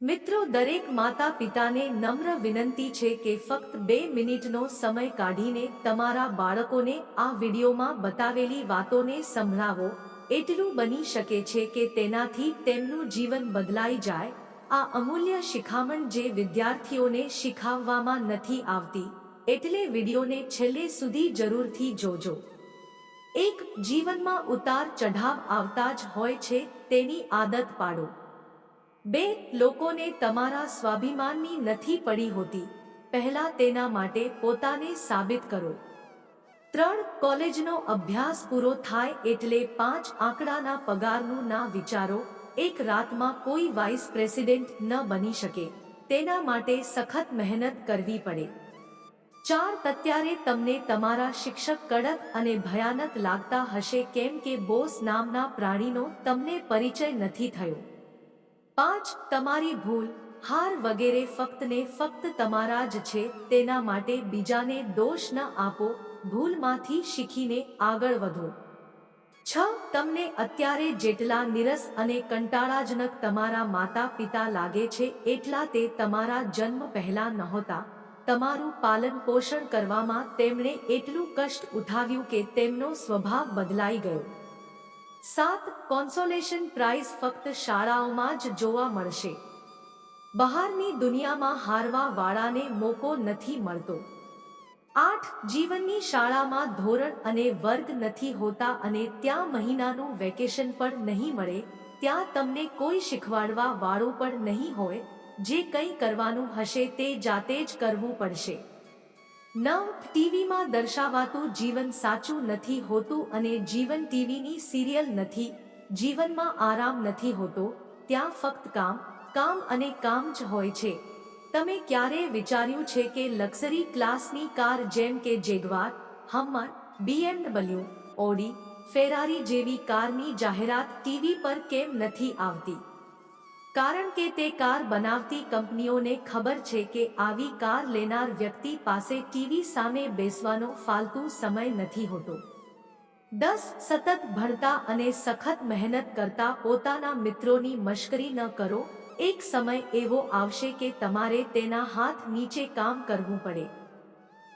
મિત્રો, દરેક માતા પિતાને નમ્ર વિનંતી છે કે ફક્ત બે મિનિટનો સમય કાઢીને તમારા બાળકોને આ વિડીયોમાં બતાવેલી વાતોને સંભળાવો. એટલું બની શકે છે કે તેનાથી તેમનું જીવન બદલાઈ જાય. આ અમૂલ્ય શિખામણ જે વિદ્યાર્થીઓને શીખાવવામાં નથી આવતી, એટલે વિડીયોને છેલ્લે સુધી જરૂરથી જોજો. એક, જીવનમાં ઉતાર ચઢાવ આવતા જ હોય છે, તેની આદત પાડો. બે લોકોને તમારા સ્વાભિમાનની નથી પડી હોતી. પહેલા તેના માટે પોતાને સાબિત કરો. ત્રણ, કોલેજનો અભ્યાસ પૂરો થાય એટલે પાંચ આંકડાના પગારનું ના વિચારો. એક, રાતમાં કોઈ વાઇસ પ્રેસિડેન્ટ ન બની શકે. તેના માટે સખત મહેનત કરવી પડે. ચાર, અત્યારે તમને તમારા શિક્ષક કડક અને ભયાનક લાગતા હશે કેમ કે બોસ નામના પ્રાણીનો તમને પરિચય નથી થયો. પાંચ, તમારી ભૂલ, હાર વગેરે ફક્ત ને ફક્ત તમારા જ છે, તેના માટે બીજાને દોષ ન આપો, ભૂલમાંથી શીખીને આગળ વધો. છ, તમને અત્યારે જેટલા નિરસ અને કંટાળાજનક તમારા માતા પિતા લાગે છે, એટલા તે તમારા જન્મ પહેલા નહોતા. તમારું પાલન પોષણ કરવામાં તેમણે એટલું કષ્ટ ઉઠાવ્યું કે તેમનો સ્વભાવ બદલાઈ ગયો. સાત કોન્સોલેશન પ્રાઇઝ ફક્ત શાળાઓમાં જ જોવા મળશે. બહારની દુનિયામાં હારવા વાળાને મોકો નથી મળતો. આઠ, જીવનની શાળામાં ધોરણ અને વર્ગ નથી હોતા અને ત્યાં મહિનાનું વેકેશન પણ નહીં મળે, ત્યાં તમને કોઈ શીખવાડવા વાળો પણ નહીં હોય, જે કંઈ કરવાનું હશે તે જાતે જ કરવું પડશે. નવ ટીવીમાં દર્શાવાતું જીવન સાચું નથી હોતું અને જીવન ટીવીની સિરિયલ નથી, જીવનમાં આરામ નથી હોતો, ત્યાં ફક્ત કામ કામ અને કામ જ હોય છે. તમે ક્યારે વિચાર્યું છે કે લક્ઝરી ક્લાસની કાર જેમ કે Jaguar, Hummer BMW Audi, Ferrari જેવી કારની જાહેરાત ટીવી પર કેમ નથી આવતી? કારણ કે તે કાર બનાવતી કંપનીઓને ખબર છે કે આવી કાર લેનાર વ્યક્તિ પાસે ટીવી સામે બેસવાનો ફાલતુ સમય નથી હોતો. દસ, સતત ભણતા અને સખત મહેનત કરતા પોતાના મિત્રોની મશ્કરી ન કરો. એક સમય એવો આવશે કે તમારે તેના હાથ નીચે કામ કરવું પડે.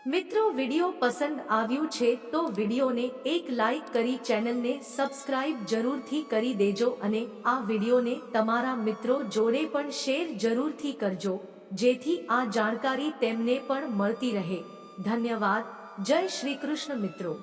મિત્રો, વિડિયો પસંદ આવ્યું છે તો વિડિયોને એક લાઈક કરી ચેનલને સબસ્ક્રાઇબ જરૂરથી કરી દેજો અને આ વિડિયોને તમારા મિત્રો જોડે પણ શેર જરૂરથી કરજો, જેથી આ જાણકારી તેમને પણ મળતી રહે. ધન્યવાદ. જય શ્રી કૃષ્ણ મિત્રો.